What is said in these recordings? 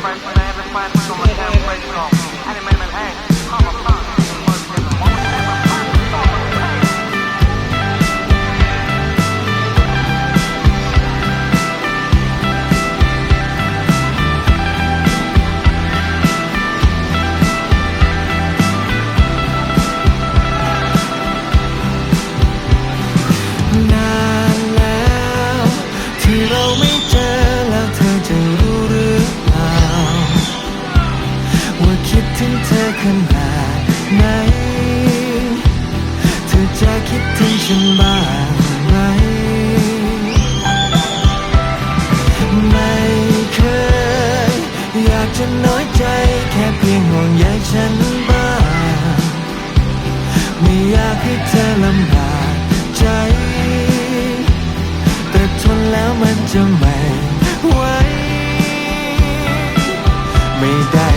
friends, I have so I have. ถึงฉันบ้างไหม ไม่เคย อยากจะน้อยใจแค่เพียงห่วงใยฉันบ้างไม่อยากให้เธอลำบากใจ แต่ทนแล้วมันจะไม่ไหวไม่ได้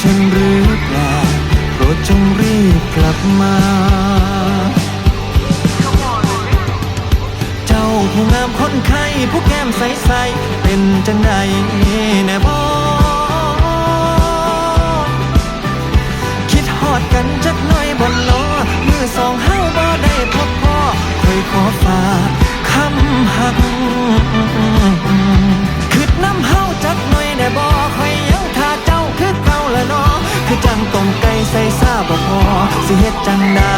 ฉันหรือเปล่าโปรดจงรีบกลับมา เจ้าผู้งามคนไข้ผู้แก้มใส ๆ เป็นจังใดแน่บ สิเฮ็ดจังได้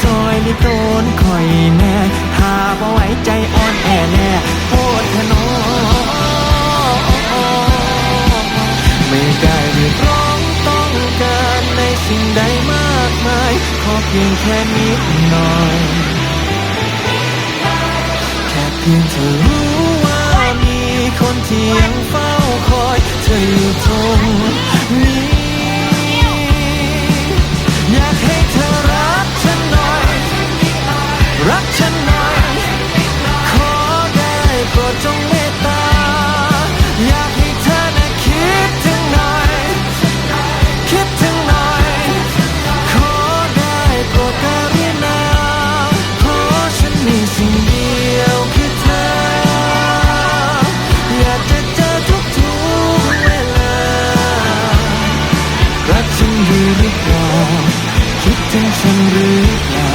ซอยลิโตนคอยแน่ถ้าบ่ไหวใจอ่อนแอแน่โพดทนอไม่ได้เรียกร้องต้องการในสิ่งใดมากมาย ขอเพียงแค่นิดหน่อย แค่เพียงเธอรู้ว่ามีคนที่ยังเฝ้าคอย เธออยู่ตรงนี้ รือเปล่าคิดถึงฉันหรือเปล่า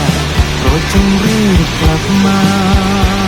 โปรดจงรีบกลับมา